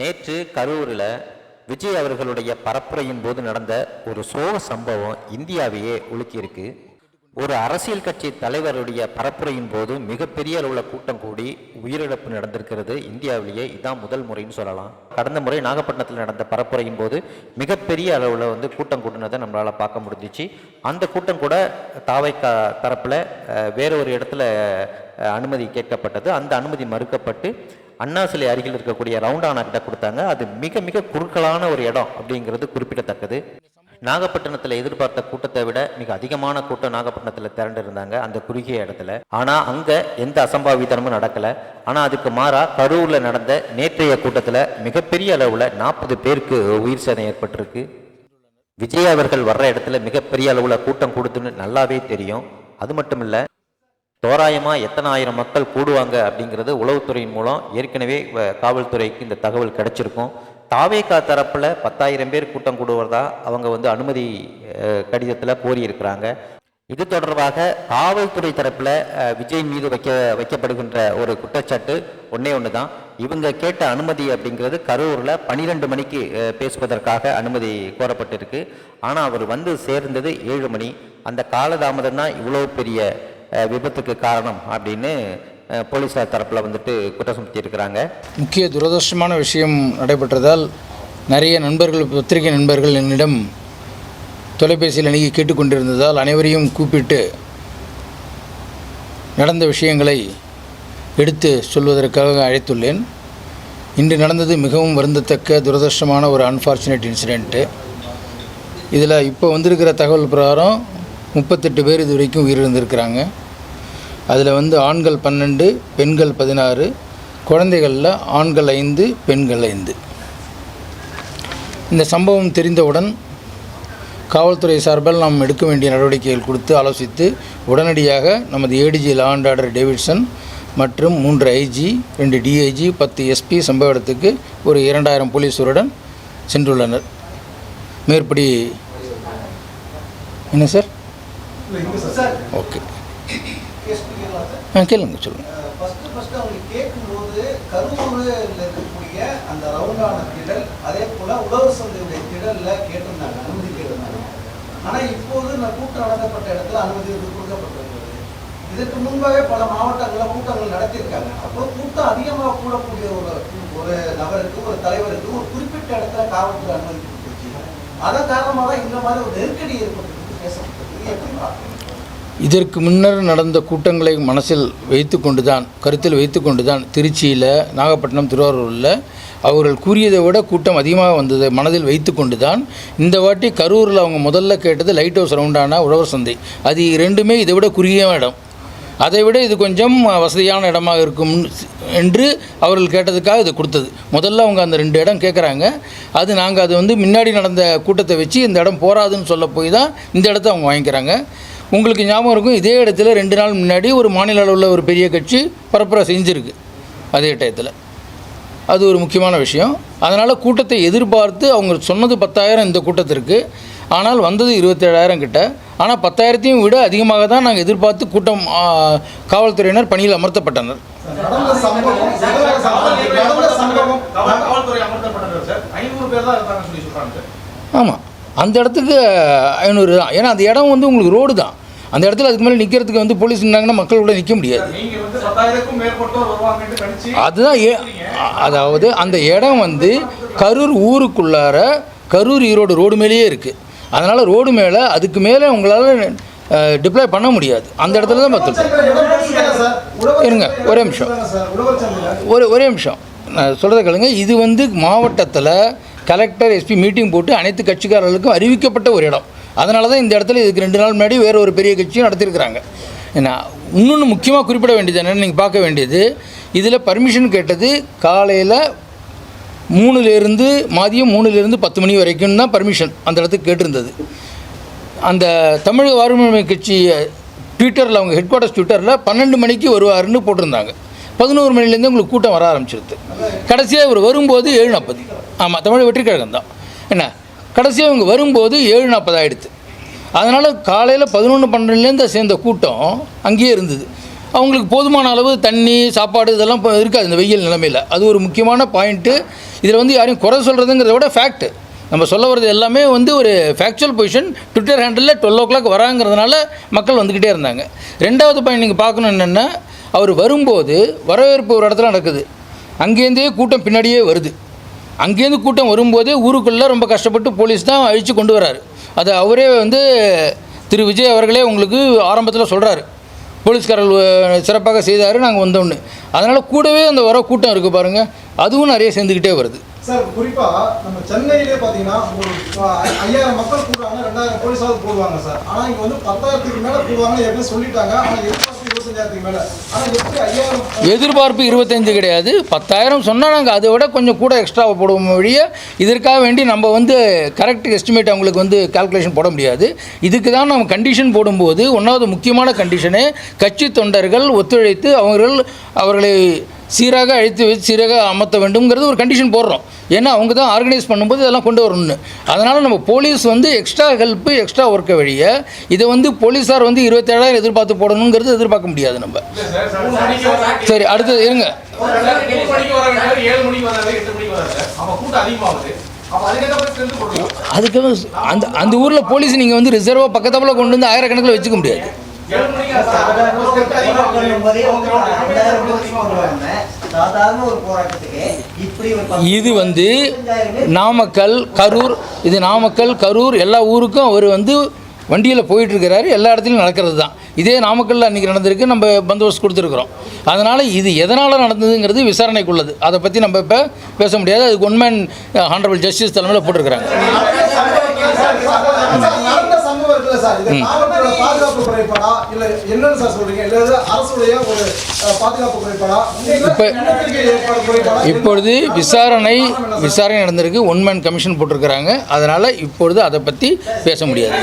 நேற்று கரூரில் விஜய் அவர்களுடைய பரப்புரையின் போது நடந்த ஒரு சோக சம்பவம் இந்தியாவையே உலுக்கியிருக்கு. ஒரு அரசியல் கட்சி தலைவருடைய பரப்புரையின் போது மிகப்பெரிய அளவில் கூட்டம் கூடி உயிரிழப்பு நடந்திருக்கிறது. இந்தியாவிலேயே இதான் முதல் முறைன்னு சொல்லலாம். கடந்த முறை நாகப்பட்டினத்தில் நடந்த பரப்புரையின் போது மிகப்பெரிய அளவில் வந்து கூட்டம் கூட்டினதை நம்மளால் பார்க்க முடிஞ்சிச்சு. அந்த கூட்டம் கூட தாவைக்கா தரப்பில் வேற ஒரு இடத்துல அனுமதி கேட்கப்பட்டது. அந்த அனுமதி மறுக்கப்பட்டு அண்ணா சிலை அருகில் இருக்கக்கூடிய ரவுண்டானா கிட்ட கொடுத்தாங்க. அது மிக மிக குறுக்கலான ஒரு இடம் அப்படிங்கிறது குறிப்பிடத்தக்கது. நாகப்பட்டினத்தில் எதிர்பார்த்த கூட்டத்தை விட மிக அதிகமான கூட்டம் நாகப்பட்டினத்தில் திரண்டு இருந்தாங்க அந்த குறுகிய இடத்துல. ஆனால் அங்கே எந்த அசம்பாவிதனமும் நடக்கலை. ஆனால் அதுக்கு மாறாக கரூரில் நடந்த நேற்றைய கூட்டத்தில் மிகப்பெரிய அளவில் நாற்பது பேருக்கு உயிர் சேதம் ஏற்பட்டிருக்கு. விஜய் அவர்கள் வர்ற இடத்துல மிகப்பெரிய அளவில் கூட்டம் கொடுத்துன்னு நல்லாவே தெரியும். அது மட்டும் இல்லை தோராயமாக எத்தனை ஆயிரம் மக்கள் கூடுவாங்க அப்படிங்கிறது உளவுத்துறையின் மூலம் ஏற்கனவே காவல்துறைக்கு இந்த தகவல் கிடைச்சிருக்கும். தாவேகா தரப்பில் பத்தாயிரம் பேர் கூட்டம் கூடுவதா அவங்க வந்து அனுமதி கடிதத்தில் கோரியிருக்கிறாங்க. இது தொடர்பாக காவல்துறை தரப்பில் விஜய் மீது வைக்க வைக்கப்படுகின்ற ஒரு குற்றச்சாட்டு ஒன்றே ஒன்று தான் இவங்க கேட்ட அனுமதி அப்படிங்கிறது கரூரில் பன்னிரெண்டு மணிக்கு பேசுவதற்காக அனுமதி கோரப்பட்டிருக்கு. ஆனால் அவர் வந்து சேர்ந்தது ஏழு மணி. அந்த காலதாமதம் தான் இவ்வளோ பெரிய விபத்துக்கு காரணம் அப்படின்னு போலீஸார் போலீசார் தரப்பில் வந்துட்டு குற்றம் சுமத்தியிருக்கிறாங்க. முக்கிய துரதிருஷ்டமான விஷயம் நடைபெற்றதால் நிறைய நண்பர்கள் பத்திரிகை நண்பர்கள் என்னிடம் தொலைபேசியில் அணுகி கேட்டுக்கொண்டிருந்ததால் அனைவரையும் கூப்பிட்டு நடந்த விஷயங்களை எடுத்து சொல்வதற்காக அழைத்துள்ளேன். இன்று நடந்தது மிகவும் வருந்தத்தக்க துரதிருஷ்டமான ஒரு அன்ஃபார்ச்சுனேட் இன்சிடெண்ட்டு இதில் இப்போ வந்திருக்கிற தகவல் பிரகாரம் முப்பத்தெட்டு பேர் இது வரைக்கும் உயிரிழந்திருக்கிறாங்க. அதில் வந்து ஆண்கள் பன்னெண்டு பெண்கள் பதினாறு குழந்தைகளில் ஆண்கள் ஐந்து பெண்கள் ஐந்து. இந்த சம்பவம் தெரிந்தவுடன் காவல்துறை சார்பில் நாம் எடுக்க வேண்டிய நடவடிக்கைகள் கொடுத்து ஆலோசித்து உடனடியாக நமது ADG law and order Davidson மற்றும் மூன்று ஐஜி ரெண்டு டிஐஜி பத்து எஸ்பி சம்பவ இடத்துக்கு ஒரு இரண்டாயிரம் போலீஸுடன் சென்றுள்ளனர். மேற்படி என்ன சார். ஓகே. ஆ கேளுங்க சொல்லுங்கள் ஃபர்ஸ்ட் ஃபர்ஸ்ட் அவங்க கேட்கும்போது கரூரில் இருக்கக்கூடிய அந்த ரவுண்டான திடல் அதே போல உழவர் சந்தையுடைய திடல்ல கேட்டிருந்தாங்க அனுமதி கேட்டிருந்தாங்க ஆனா இப்போது நான் கூட்டம் நடத்தப்பட்ட இடத்துல அனுமதி வந்து கொடுக்கப்பட்டிருக்கிறது இதற்கு முன்பாகவே பல மாவட்டங்களில் கூட்டங்கள் நடத்தியிருக்காங்க. அப்போ கூட்டம் அதிகமாக கூடக்கூடிய ஒரு ஒரு நபருக்கு ஒரு தலைவருக்கு ஒரு குறிப்பிட்ட இடத்துல காவல்துறை அனுமதி கொடுத்துருச்சு. அதன் காரணமாக தான் இந்த மாதிரி ஒரு நெருக்கடி ஏற்பட்டு பேசப்பட்டது எப்படி பார்க்கணும் இதற்கு முன்னர் நடந்த கூட்டங்களை மனசில் வைத்து கொண்டு தான் கருத்தில் வைத்து கொண்டு தான் திருச்சியில் நாகப்பட்டினம் திருவாரூரில் அவர்கள் கூறியதை விட கூட்டம் அதிகமாக வந்தது மனதில் வைத்து கொண்டு தான் இந்த வாட்டி கரூரில் அவங்க முதல்ல கேட்டது லைட் ஹவுஸ் ரவுண்டான உழவர் சந்தை. அது ரெண்டுமே இதை விட குறுகிய இடம். அதை விட இது கொஞ்சம் வசதியான இடமாக இருக்கும் என்று அவர்கள் கேட்டதுக்காக இது கொடுத்தது. முதல்ல அவங்க அந்த ரெண்டு இடம் கேட்குறாங்க அது நாங்கள் அது வந்து முன்னாடி நடந்த கூட்டத்தை வச்சு இந்த இடம் போராதுன்னு சொல்ல போய் தான் இந்த இடத்த அவங்க வாங்கிக்கிறாங்க. உங்களுக்கு ஞாபகம் இருக்கும் இதே இடத்துல ரெண்டு நாள் முன்னாடி ஒரு மாநில அளவில் ஒரு பெரிய கட்சி பரப்புரை செஞ்சுருக்கு அதே டயத்தில். அது ஒரு முக்கியமான விஷயம். அதனால் கூட்டத்தை எதிர்பார்த்து அவங்க சொன்னது பத்தாயிரம் இந்த கூட்டத்திற்கு ஆனால் வந்தது இருபத்தேழாயிரம் கிட்ட. ஆனால் பத்தாயிரத்தையும் விட அதிகமாக தான் நாங்கள் எதிர்பார்த்து கூட்டம் காவல்துறையினர் பணியில் அமர்த்தப்பட்டனர். நடந்த சம்பவம் நடந்த சம்பவம் காவல்- காவல்துறை அமர்த்தப்பட்டது சார். ஐநூறு பேர் தான் இருந்தாங்கன்னு சொல்லி சொல்றாங்க சார். ஆமாம் அந்த இடத்துக்கு ஐநூறு தான். ஏன்னா அந்த இடம் வந்து உங்களுக்கு ரோடு தான். அந்த இடத்துல அதுக்கு மேலே நிற்கிறதுக்கு வந்து போலீஸ் நின்னாங்கன்னா மக்கள் கூட நிற்க முடியாது. அதுதான் ஏ அதாவது அந்த இடம் வந்து கரூர் ஊருக்குள்ளார கரூர் ஈரோடு ரோடு மேலேயே இருக்குது அதனால் ரோடு மேலே அதுக்கு மேலே உங்களால் டிப்ளாய் பண்ண முடியாது. அந்த இடத்துல தான் பார்த்துருக்கோம் இருங்க, ஒரே நிமிஷம். ஒரு ஒரே நிமிஷம். நான் சொல்கிறத கேளுங்க. இது வந்து மாவட்டத்தில் கலெக்டர் எஸ்பி மீட்டிங் போட்டு அனைத்து கட்சிக்காரர்களுக்கும் அறிவிக்கப்பட்ட ஒரு இடம். அதனால தான் இந்த இடத்துல இதுக்கு ரெண்டு நாள் முன்னாடி வேறு ஒரு பெரிய கட்சியும் நடத்தியிருக்கிறாங்க. ஏன்னா இன்னொன்று முக்கியமாக குறிப்பிட வேண்டியது என்னென்னு நீங்கள் பார்க்க வேண்டியது இதில் பர்மிஷன் கேட்டது காலையில் மூணுலேருந்து மதியம் மூணுலேருந்து பத்து மணி வரைக்கும் தான் பர்மிஷன் அந்த இடத்துக்கு கேட்டிருந்தது. அந்த தமிழக வாரிமை கட்சி ட்விட்டரில் அவங்க ஹெட் குவார்ட்டர்ஸ் ட்விட்டரில் பன்னெண்டு மணிக்கு வருவாருன்னு போட்டிருந்தாங்க. பதினோரு மணிலேருந்து உங்களுக்கு கூட்டம் வர ஆரம்பிச்சிருது. கடைசியாக இவர் வரும்போது ஏழு நாற்பது ஆமாம் தமிழ் வெற்றிக்கழகம் தான் என்ன? கடைசியாக இவங்க வரும்போது ஏழு நாற்பது அதனால் காலையில் பதினொன்று பன்னெண்டுலேருந்து சேர்ந்த கூட்டம் அங்கேயே இருந்தது. அவங்களுக்கு போதுமான அளவு தண்ணி சாப்பாடு இதெல்லாம் இப்போ இருக்காது இந்த வெயில் நிலைமையில். அது ஒரு முக்கியமான பாயிண்ட்டு இதில் வந்து யாரையும் குறை சொல்கிறதுங்கிறத விட ஃபேக்ட் நம்ம சொல்ல வர்றது எல்லாமே வந்து ஒரு ஃபேக்சுவல் பொசிஷன் ட்விட்டர் ஹேண்டலில் டுவெல் ஓ கிளாக் வராங்கிறதுனால மக்கள் வந்துக்கிட்டே இருந்தாங்க. ரெண்டாவது பாயிண்ட் நீங்கள் பார்க்கணும் என்னென்னா அவர் வரும்போது வரவேற்பு ஒரு இடத்துல நடக்குது. அங்கேருந்தே கூட்டம் பின்னாடியே வருது. அங்கேருந்து கூட்டம் வரும்போதே ஊருக்குள்ளே ரொம்ப கஷ்டப்பட்டு போலீஸ் தான் அழித்து கொண்டு வராரு அது அவரே வந்து திரு விஜய் அவர்களே உங்களுக்கு ஆரம்பத்தில் சொல்கிறாரு போலீஸ்காரர்கள் சிறப்பாக செய்தார் நாங்கள் வந்தோன்னு அதனால் கூடவே அந்த வர கூட்டம் இருக்குது பாருங்கள் அதுவும் நிறைய சேர்ந்துக்கிட்டே வருது. சார் குறிப்பாக நம்ம சென்னையிலே பார்த்தீங்கன்னா ஐயாயிரம் மக்கள் கூடுவாங்க ரெண்டாயிரம் போலீஸாவது போடுவாங்க சார். ஆனால் இங்கே வந்து பத்தாயிரத்துக்கு மேலே போடுவாங்க எப்படி சொல்லிட்டாங்க. ஆனால் எதிர்பார்ப்பு இருபத்தஞ்சு கிடையாது. பத்தாயிரம் சொன்னால் நாங்கள் அதை விட கொஞ்சம் கூட எக்ஸ்ட்ரா போடுவோம் வழிய இதற்காக வேண்டி நம்ம வந்து கரெக்ட் எஸ்டிமேட் அவங்களுக்கு வந்து கால்குலேஷன் போட முடியாது. இதுக்கு தான் நம்ம கண்டிஷன் போடும்போது ஒன்றாவது முக்கியமான கண்டிஷனு கட்சி தொண்டர்கள் ஒத்துழைத்து அவர்கள் அவர்களை சீராக அழைத்து வச்சு சீராக அமர்த்த வேண்டும்ங்கிறது ஒரு கண்டிஷன் போடுறோம். ஏன்னா அவங்க தான் ஆர்கனைஸ் பண்ணும்போது இதெல்லாம் கொண்டு வரணும்னு. அதனால் நம்ம போலீஸ் வந்து எக்ஸ்ட்ரா ஹெல்ப்பு எக்ஸ்ட்ரா ஒர்க்கை வழிய இதை வந்து போலீஸார் வந்து இருபத்தேழாயிரம் எதிர்பார்த்து போடணுங்கிறது எதிர்பார்க்க முடியாது நம்ம. சரி அடுத்தது இருங்க. அதுக்கு அந்த அந்த ஊரில் போலீஸ் நீங்கள் வந்து ரிசர்வாக பக்கத்தாப்பில் கொண்டு வந்து ஆயிரக்கணக்கில் வச்சுக்க முடியாது. இது வந்து நாமக்கல் கரூர் இது நாமக்கல் கரூர் எல்லா ஊருக்கும் அவர் வந்து வண்டியில் போயிட்டுருக்கிறாரு எல்லா இடத்துலையும் நடக்கிறது தான். இதே நாமக்கல்லில் அன்றைக்கி நடந்திருக்கு நம்ம பந்தோபஸ்து கொடுத்துருக்குறோம். அதனால் இது எதனால் நடந்ததுங்கிறது விசாரணைக்குள்ளது. அதை பற்றி நம்ம இப்போ பேச முடியாது. அதுக்கு உண்மைன் ஹானரபிள் ஜஸ்டிஸ் தலைமையில் போட்டிருக்கிறாங்க. சார் இது காவல்துறை பாதுகாப்பு குறைபாடா இல்ல என்னன்னு சார் சொல்றீங்க? இல்ல இது அரசுடைய ஒரு அஹ், பாதுகாப்பு குறைபாடா இல்ல இப்ப- முன்னெச்சரிக்கை ஏற்பாடு குறைபாடா இப்பொழுது விசாரணை விசாரணை நடந்திருக்கு. ஒன் மேன் கமிஷன் போட்டிருக்கிறாங்க. அதனால் இப்பொழுது அதை பற்றி பேச முடியாது.